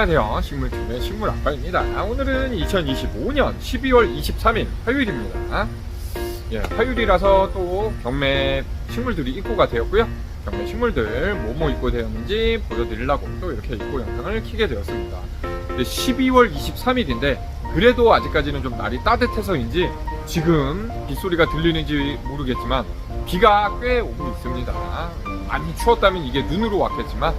안녕하세요. 식물팀의 식물아빠입니다. 오늘은 2025년 12월 23일 화요일입니다. 예, 화요일이라서 또 경매 식물들이 입고가 되었고요. 경매 식물들 뭐뭐 입고 되었는지 보여드리려고 또 이렇게 입고 영상을 키게 되었습니다. 근데 12월 23일인데 그래도 아직까지는 좀 날이 따뜻해서인지 지금 빗소리가 들리는지 모르겠지만 비가 꽤 오고 있습니다. 많이 추웠다면 이게 눈으로 왔겠지만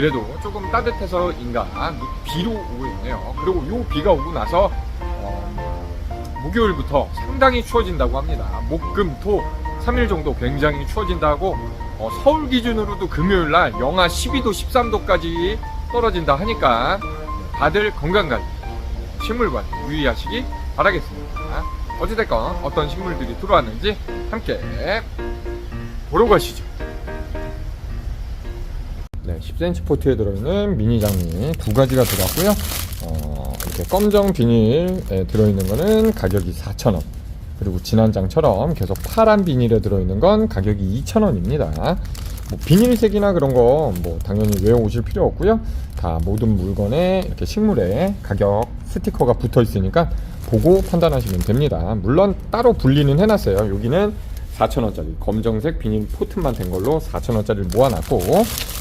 그래도 조금 따뜻해서인가 비로 오고 있네요. 그리고 요 비가 오고 나서 어, 목요일부터 상당히 추워진다고 합니다. 목, 금, 토 3일 정도 굉장히 추워진다고 어, 서울 기준으로도 금요일 날 영하 12도, 13도까지 떨어진다 하니까 다들 건강관리, 식물관리 유의하시기 바라겠습니다. 어찌됐건 어떤 식물들이 들어왔는지 함께 보러 가시죠. 네, 10cm 포트에 들어있는 미니 장미 두 가지가 들어왔고요. 어, 이렇게 검정 비닐에 들어있는 거는 가격이 4,000원. 그리고 지난장처럼 계속 파란 비닐에 들어있는 건 가격이 2,000원입니다. 뭐 비닐색이나 그런 거 뭐 당연히 외워오실 필요 없고요. 다 모든 물건에 이렇게 식물에 가격 스티커가 붙어 있으니까 보고 판단하시면 됩니다. 물론 따로 분리는 해놨어요. 여기는 4,000원짜리 검정색 비닐 포트만 된 걸로 4,000원짜리를 모아놨고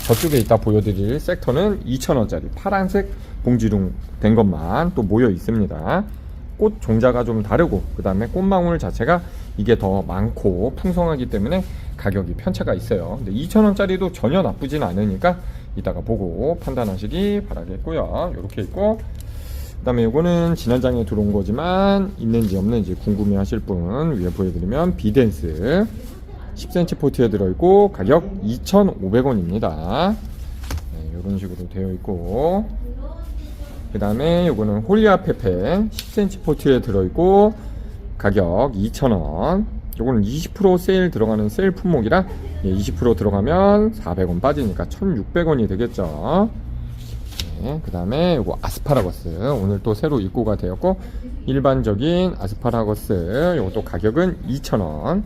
저쪽에 이따 보여드릴 섹터는 2,000원짜리 파란색 봉지로 된 것만 또 모여 있습니다. 꽃 종자가 좀 다르고 그 다음에 꽃망울 자체가 이게 더 많고 풍성하기 때문에 가격이 편차가 있어요. 근데 2,000원짜리도 전혀 나쁘진 않으니까 이따가 보고 판단하시기 바라겠고요. 이렇게 있고 그 다음에 이거는 지난 장에 들어온 거지만 있는지 없는지 궁금해 하실 분 위에 보여드리면 비덴스 10cm 포트에 들어있고 가격 2,500원입니다. 네, 이런 식으로 되어 있고 그 다음에 이거는 홀리아 페페 10cm 포트에 들어있고 가격 2,000원. 요거는 20% 세일 들어가는 세일 품목이라 예, 20% 들어가면 400원 빠지니까 1,600원이 되겠죠 네, 그 다음에 요거 아스파라거스. 오늘 또 새로 입고가 되었고 일반적인 아스파라거스 요것도 가격은 2,000원.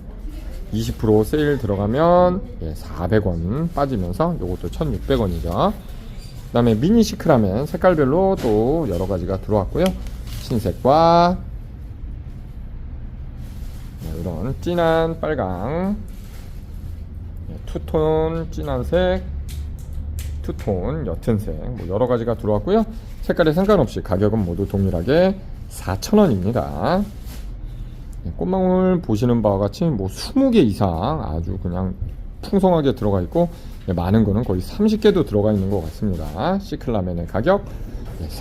20% 세일 들어가면 예, 400원 빠지면서 요것도 1,600원이죠. 그 다음에 미니 시크라멘 색깔별로 또 여러 가지가 들어왔고요. 흰색과 네, 이런 진한 빨강 네, 투톤 진한 색 투톤 옅은 색 뭐 여러 가지가 들어왔고요. 색깔에 상관없이 가격은 모두 동일하게 4,000원입니다. 네, 꽃망울 보시는 바와 같이 뭐 20개 이상 아주 그냥 풍성하게 들어가 있고 네, 많은 거는 거의 30개도 들어가 있는 것 같습니다. 시클라멘의 가격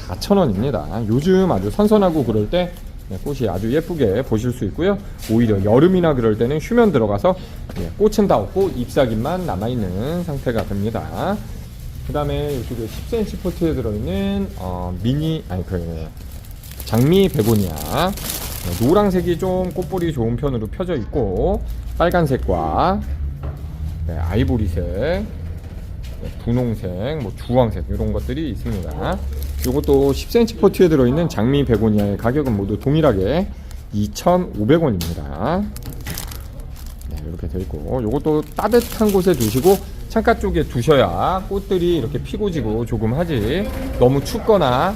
4,000원입니다. 요즘 아주 선선하고 그럴 때 네, 꽃이 아주 예쁘게 보실 수 있고요. 오히려 여름이나 그럴 때는 휴면 들어가서 네, 꽃은 다 없고 잎사귀만 남아있는 상태가 됩니다 그 다음에 이쪽에 10cm 포트에 들어있는 어, 미니 아니 그 장미 베고니아. 네, 노란색이 좀 꽃볼이 좋은 편으로 펴져 있고 빨간색과 네, 아이보리색 네, 분홍색 뭐 주황색 이런 것들이 있습니다. 이것도 10cm 포트에 들어있는 장미 베고니아의 가격은 모두 동일하게 2,500원입니다. 네, 이렇게 되어 있고 이것도 따뜻한 곳에 두시고 창가 쪽에 두셔야 꽃들이 이렇게 피고 지고 조금 하지. 너무 춥거나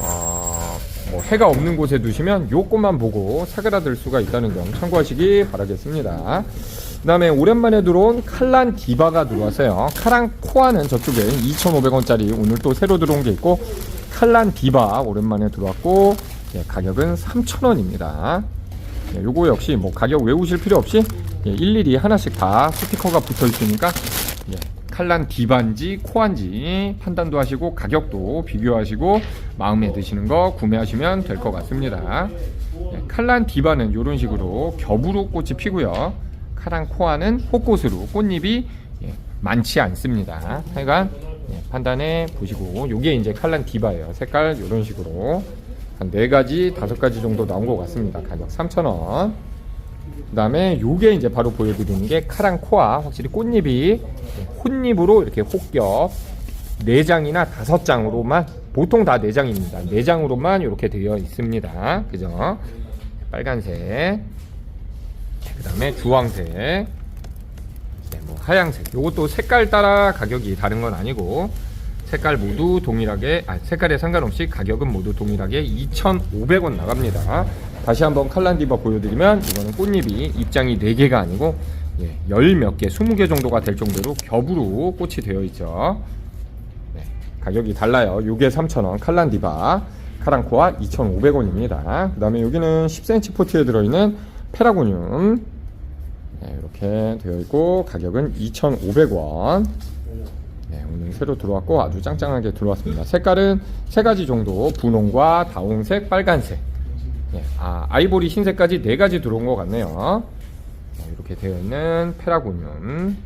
어, 뭐 해가 없는 곳에 두시면 요 꽃만 보고 사그라들 수가 있다는 점 참고하시기 바라겠습니다. 그 다음에 오랜만에 들어온 칼란 디바가 들어왔어요. 카랑 코아는 저쪽에 2,500원짜리 오늘 또 새로 들어온 게 있고 칼란 디바 오랜만에 들어왔고 예, 가격은 3,000원입니다. 예, 요거 역시 뭐 가격 외우실 필요 없이 예, 일일이 하나씩 다 스티커가 붙어 있으니까 예, 칼란 디반지 코안지 판단도 하시고 가격도 비교하시고 마음에 드시는 거 구매하시면 될 것 같습니다. 예, 칼란 디바는 이런 식으로 겹으로 꽃이 피고요. 카란 코아는 호꽃으로 꽃잎이 예, 많지 않습니다. 하여간 예, 판단해 보시고 요게 이제 칼란 디바예요. 색깔 이런 식으로 한 4가지 5가지 정도 나온 것 같습니다. 가격 3,000원 그 다음에 요게 이제 바로 보여드리는 게 카랑 코아. 확실히 꽃잎이 혼잎으로 이렇게 혹겹 4장이나 5장으로만 보통 다 4장입니다. 4장으로만 이렇게 되어 있습니다. 그죠? 빨간색. 그 다음에 주황색. 네, 뭐 하양색. 요것도 색깔 따라 가격이 다른 건 아니고 색깔 모두 동일하게 아, 색깔에 상관없이 가격은 모두 동일하게 2,500원 나갑니다. 다시 한번 칼란디바 보여드리면 이거는 꽃잎이 입장이 4개가 아니고 예, 열몇 개, 20개 정도가 될 정도로 겹으로 꽃이 되어 있죠. 네, 가격이 달라요. 요게 3,000원, 칼란디바, 카랑코아 2,500원입니다. 그 다음에 여기는 10cm 포트에 들어있는 페라고늄. 네, 이렇게 되어 있고, 가격은 2,500원. 네, 오늘 새로 들어왔고, 아주 짱짱하게 들어왔습니다. 색깔은 세 가지 정도, 분홍과 다홍색, 빨간색. 네, 아, 아이보리 흰색까지 네 가지 들어온 것 같네요. 네, 이렇게 되어 있는 페라고늄.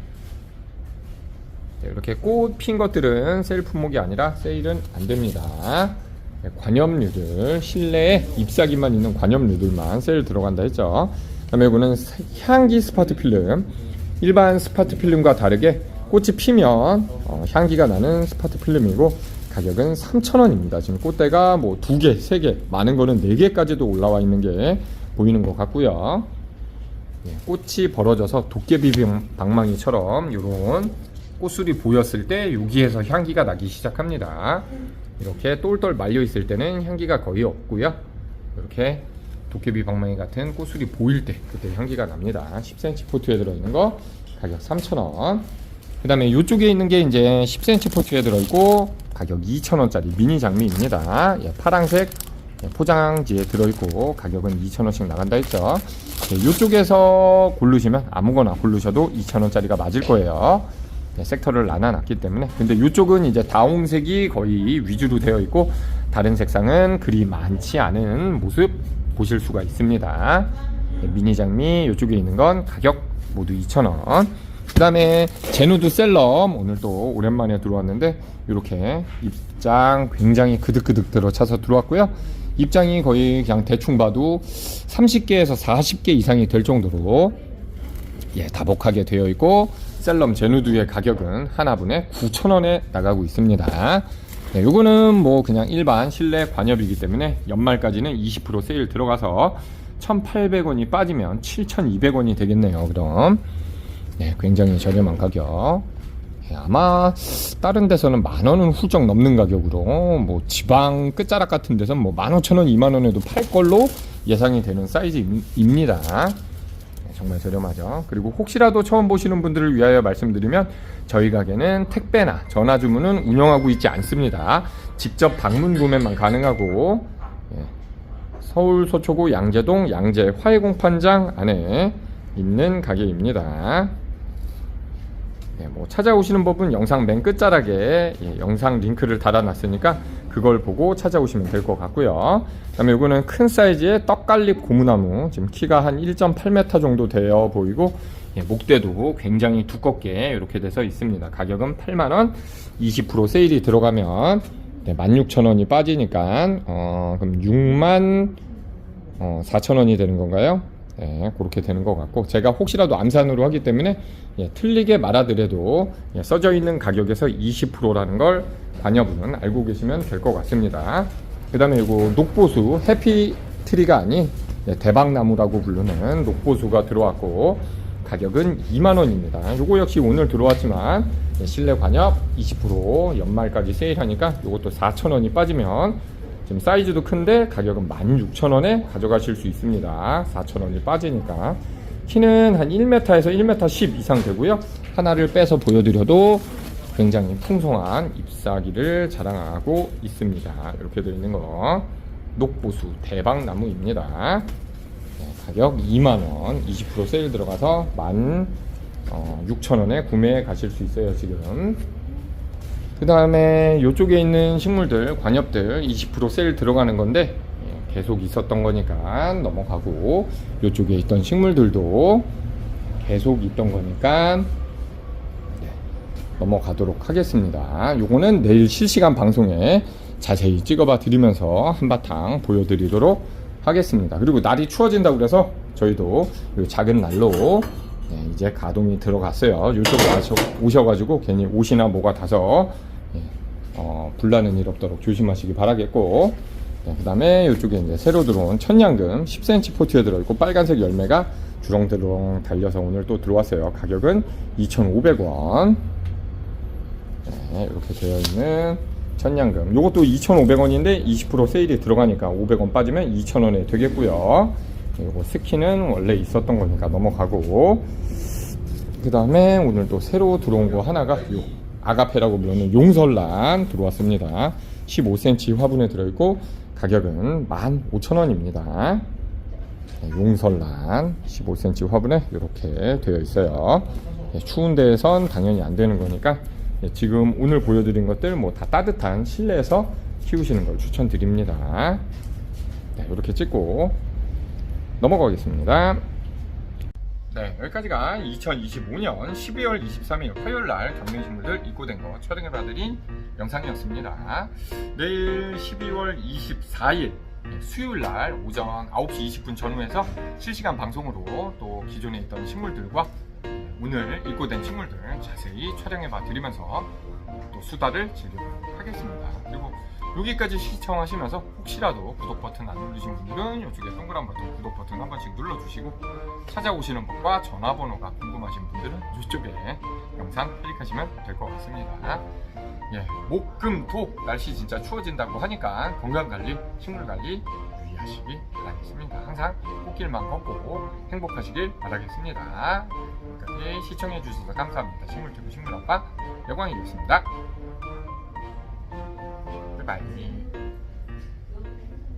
네, 이렇게 꽃 핀 것들은 세일 품목이 아니라 세일은 안 됩니다. 네, 관엽류들, 실내에 잎사귀만 있는 관엽류들만 세일 들어간다 했죠. 그다음에 이거는 세- 향기 스파트 필름. 일반 스파트 필름과 다르게 꽃이 피면 어, 향기가 나는 스파트 필름이고 가격은 3,000원입니다. 지금 꽃대가 뭐 두 개, 세 개, 많은 거는 네 개까지도 올라와 있는 게 보이는 것 같고요. 예, 꽃이 벌어져서 도깨비 병- 방망이처럼 이런 꽃술이 보였을 때 여기에서 향기가 나기 시작합니다. 이렇게 똘똘 말려 있을 때는 향기가 거의 없고요. 이렇게 도깨비 방망이 같은 꽃술이 보일 때 그때 향기가 납니다. 10cm 포트에 들어있는 거 가격 3,000원. 그 다음에 이쪽에 있는 게 이제 10cm 포트에 들어있고 가격 2,000원짜리 미니 장미입니다. 예, 파랑색 예, 포장지에 들어있고 가격은 2,000원씩 나간다 했죠. 예, 이쪽에서 고르시면 아무거나 고르셔도 2,000원짜리가 맞을 거예요. 예, 섹터를 나눠놨기 때문에 근데 이쪽은 이제 다홍색이 거의 위주로 되어 있고 다른 색상은 그리 많지 않은 모습 보실 수가 있습니다. 예, 미니 장미 이쪽에 있는 건 가격 모두 2,000원. 그 다음에 제누드 셀럼 오늘 또 오랜만에 들어왔는데 이렇게 입장 굉장히 그득그득 들어차서 들어왔고요. 입장이 거의 그냥 대충 봐도 30개에서 40개 이상이 될 정도로 예, 다복하게 되어 있고 셀럼 제누드의 가격은 하나분에 9,000원에 나가고 있습니다. 네, 요거는 뭐 그냥 일반 실내 관엽이기 때문에 연말까지는 20% 세일 들어가서 1,800원이 빠지면 7,200원이 되겠네요. 그럼 네, 굉장히 저렴한 가격. 예, 아마 다른 데서는 만 원은 훌쩍 넘는 가격으로 뭐 지방 끝자락 같은 데서는 뭐 15,000원, 2만 원에도 팔 걸로 예상이 되는 사이즈입니다. 네, 정말 저렴하죠. 그리고 혹시라도 처음 보시는 분들을 위하여 말씀드리면 저희 가게는 택배나 전화 주문은 운영하고 있지 않습니다. 직접 방문 구매만 가능하고 예, 서울 서초구 양재동 양재 화해공판장 안에 있는 가게입니다. 네, 뭐 찾아오시는 법은 영상 맨 끝자락에 예, 영상 링크를 달아놨으니까 그걸 보고 찾아오시면 될 것 같고요. 그다음에 이거는 큰 사이즈의 떡갈립 고무나무 지금 키가 한 1.8m 정도 되어 보이고 예, 목대도 굉장히 두껍게 이렇게 돼서 있습니다. 가격은 8만 원, 20% 세일이 들어가면 네, 16,000원이 빠지니까 어, 그럼 6만 어, 4,000원이 되는 건가요? 네, 그렇게 되는 것 같고 제가 혹시라도 암산으로 하기 때문에 예, 틀리게 말하더라도 예, 써져 있는 가격에서 20%라는 걸 관여분은 알고 계시면 될 것 같습니다. 그 다음에 이거 녹보수 해피 트리가 아닌 예, 대박나무라고 부르는 녹보수가 들어왔고 가격은 2만원입니다. 요거 역시 오늘 들어왔지만 예, 실내 관엽 20% 연말까지 세일하니까 요것도 4,000원이 빠지면 지금 사이즈도 큰데 가격은 16,000원에 가져가실 수 있습니다. 4,000원이 빠지니까. 키는 한 1m에서 1m 10 이상 되고요. 하나를 빼서 보여드려도 굉장히 풍성한 잎사귀를 자랑하고 있습니다. 이렇게 되어 있는 거. 녹보수 대박나무입니다. 네, 가격 2만원, 20% 세일 들어가서 16,000원에 구매해 가실 수 있어요, 지금. 그 다음에 이쪽에 있는 식물들, 관엽들 20% 세일 들어가는 건데 예, 계속 있었던 거니까 넘어가고 이쪽에 있던 식물들도 계속 있던 거니까 네, 넘어가도록 하겠습니다. 요거는 내일 실시간 방송에 자세히 찍어봐 드리면서 한바탕 보여드리도록 하겠습니다. 그리고 날이 추워진다고 그래서 저희도 요 작은 날로 네, 이제 가동이 들어갔어요. 이쪽으로 오셔가지고 괜히 옷이나 뭐가 다서 예, 어, 불나는 일 없도록 조심하시기 바라겠고 네, 그 다음에 이쪽에 이제 새로 들어온 천냥금 10cm 포트에 들어있고 빨간색 열매가 주렁주렁 달려서 오늘 또 들어왔어요. 가격은 2,500원. 네, 네, 이렇게 되어 있는 천냥금. 요것도 2,500원인데 20% 세일이 들어가니까 500원 빠지면 2,000원에 되겠고요. 요거 스키는 원래 있었던 거니까 넘어가고. 그 다음에 오늘 또 새로 들어온 거 하나가 요 아가페라고 부르는 용설란 들어왔습니다. 15cm 화분에 들어있고 가격은 15,000원입니다. 네, 용설란 15cm 화분에 이렇게 되어 있어요. 예, 추운 데에선 당연히 안 되는 거니까 예, 지금 오늘 보여드린 것들 뭐 다 따뜻한 실내에서 키우시는 걸 추천드립니다. 네, 이렇게 찍고 넘어가겠습니다. 네, 여기까지가 2025년 12월 23일 화요일 날 경매식물들 입고된 거 촬영해 봐드린 영상이었습니다. 내일 12월 24일 수요일 날 오전 9시 20분 전후에서 실시간 방송으로 또 기존에 있던 식물들과 오늘 입고된 식물들 자세히 촬영해 봐 드리면서 또 수다를 즐겨보도록 하겠습니다. 그리고 여기까지 시청하시면서 혹시라도 구독 버튼 안 누르신 분들은 이쪽에 동그란 버튼 구독 버튼 한 번씩 눌러주시고 찾아오시는 법과 전화번호가 궁금하신 분들은 이쪽에 영상 클릭하시면 될 것 같습니다. 예, 목, 금, 토 날씨 진짜 추워진다고 하니까 건강 관리, 식물 관리 유의하시기 바라겠습니다. 항상 꽃길만 걷고 행복하시길 바라겠습니다. 지금까지 시청해 주셔서 감사합니다. 식물TV 식물아빠 여광이었습니다. 바이바이.